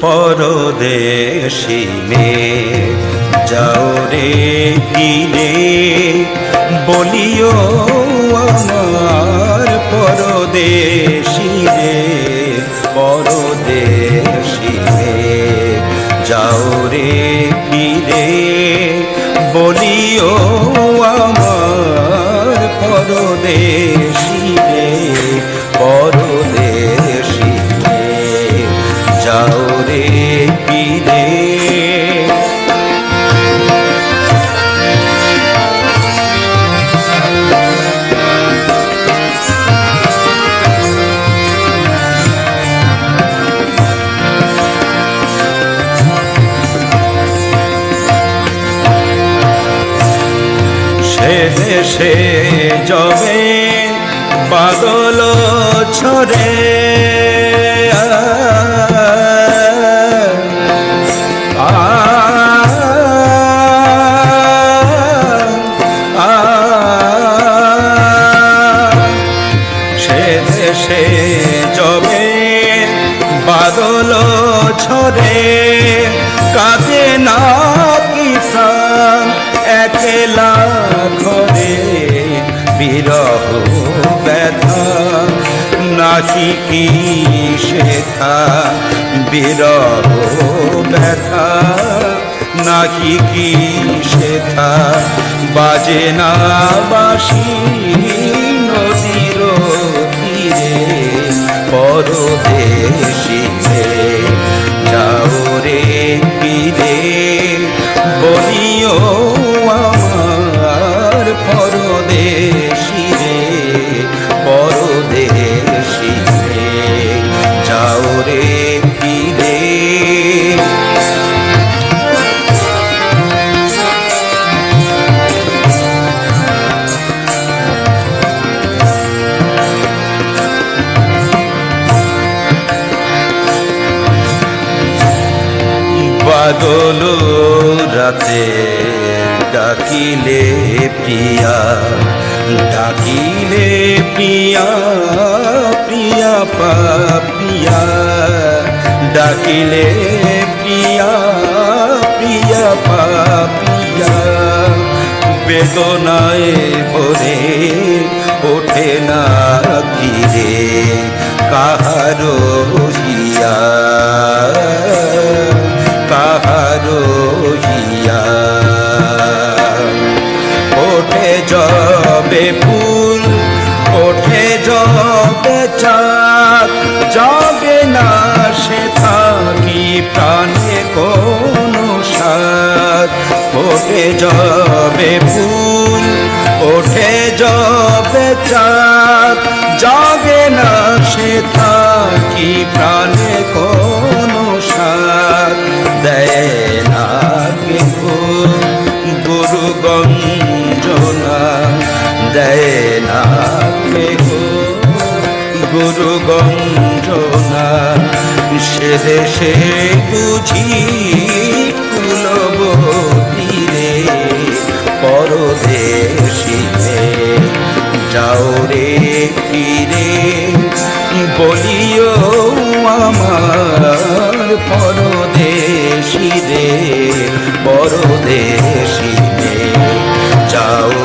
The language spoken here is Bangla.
পরদেশি মেয়ে। যাও রে কিনে বলিও আমার পরদেশি রে পরদেশি মেয়ে। যাও রে বলিও আমার পরদেশি দেশে যবে বাদল ছড়ে। সে দেশে কাঁদে না কিষান একলা বিরহ ব্যথা নাকি কি শেখা? বিরহ ব্যথা নাকি কি শেখা? বাজে না বাসি নদীর তীরে, পরদেশি বাদল রাতে ডাকিলে প্রিয়া ডাকিলে প্রিয়া প্রিয়া পাপিয়া ডাকিলে প্রিয়া প্রিয়া পাপিয়া বেদনায় ভরে ওঠে না কিরে কাহারো হিয়া। যবে ফুল ওঠে যবে চাঁদ যাবে না সে থাকি প্রাণে কোনো সাদ ওঠে যবে ফুল ওঠে যবে চাঁদ যাবে না সে থাকি প্রাণে কোনো দেশে বুঝি কুলবতী রে পরদেশিতে যাও রে ফিরে, বলিও আমার পরদেশি রে পরদেশি রে যাও